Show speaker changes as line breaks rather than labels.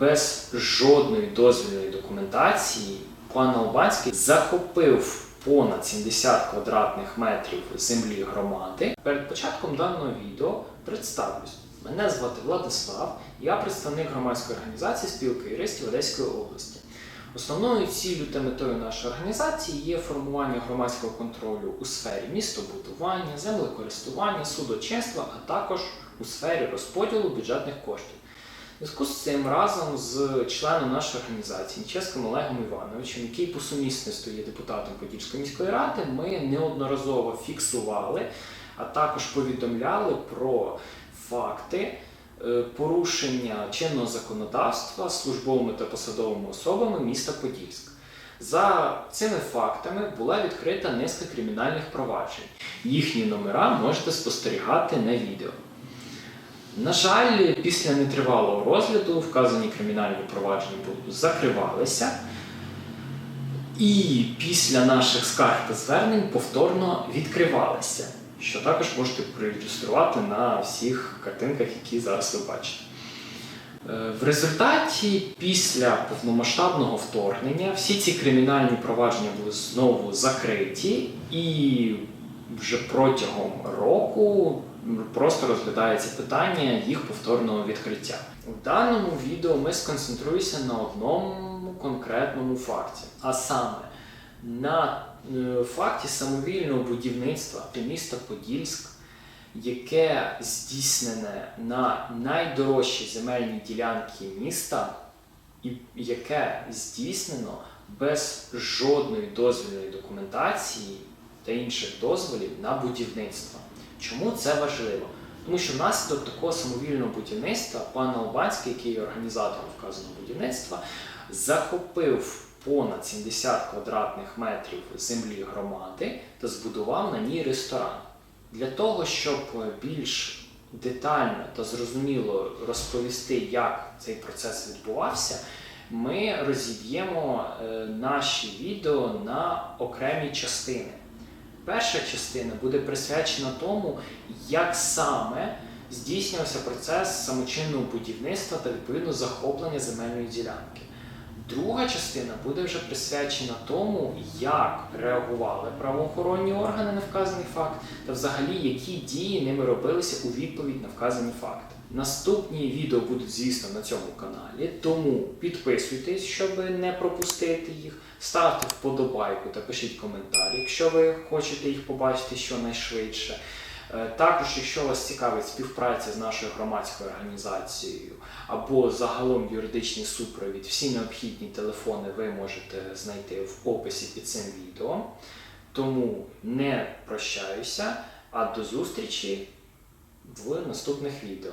без жодної дозвільної документації пан Албанський захопив понад 70 квадратних метрів землі громади. Перед початком даного відео представлюсь. Мене звати Владислав, я представник громадської організації спілки юристів Одеської області. Основною ціллю та метою нашої організації є формування громадського контролю у сфері містобудування, землекористування, судочинства, а також у сфері розподілу бюджетних коштів. Зв'язку з цим разом з членом нашої організації Ніческим Олегом Івановичем, який по сумісництву є депутатом Подільської міської ради, ми неодноразово фіксували, а також повідомляли про факти е, порушення чинного законодавства службовими та посадовими особами міста Подільськ. За цими фактами була відкрита низка кримінальних проваджень. Їхні номера можете спостерігати на відео. На жаль, після нетривалого розгляду вказані кримінальні провадження закривалися, і після наших скарг та звернень повторно відкривалися, що також можете проілюструвати на всіх картинках, які зараз ви бачите. Е, В результаті, після повномасштабного вторгнення, всі ці кримінальні провадження були знову закриті, і вже протягом року просто розглядається питання їх повторного відкриття. У даному відео ми сконцентруємося на одному конкретному факті, а саме на е, факті самовільного будівництва міста Подільськ, яке здійснене на найдорожчі земельні ділянки міста, і яке здійснено без жодної дозвільної документації та інших дозволів на будівництво. Чому це важливо? Тому що внаслідок такого самовільного будівництва пан Албанський, який є організатором вказаного будівництва, захопив понад 70 квадратних метрів землі громади та збудував на ній ресторан. Для того, щоб більш детально та зрозуміло розповісти, як цей процес відбувався, ми розіб'ємо е, наші відео на окремі частини. Перша частина буде присвячена тому, як саме здійснювався процес самочинного будівництва та відповідно захоплення земельної ділянки. Друга частина буде вже присвячена тому, як реагували правоохоронні органи на вказаний факт, та взагалі які дії ними робилися у відповідь на вказані факти. Наступні відео будуть, звісно, на цьому каналі, тому підписуйтесь, щоб не пропустити їх. Ставте вподобайку та пишіть коментарі, якщо ви хочете їх побачити щонайшвидше. Е, Також, якщо вас цікавить співпраця з нашою громадською організацією або загалом юридичний супровід, всі необхідні телефони ви можете знайти в описі під цим відео. Тому не прощаюся, а до зустрічі в наступних відео.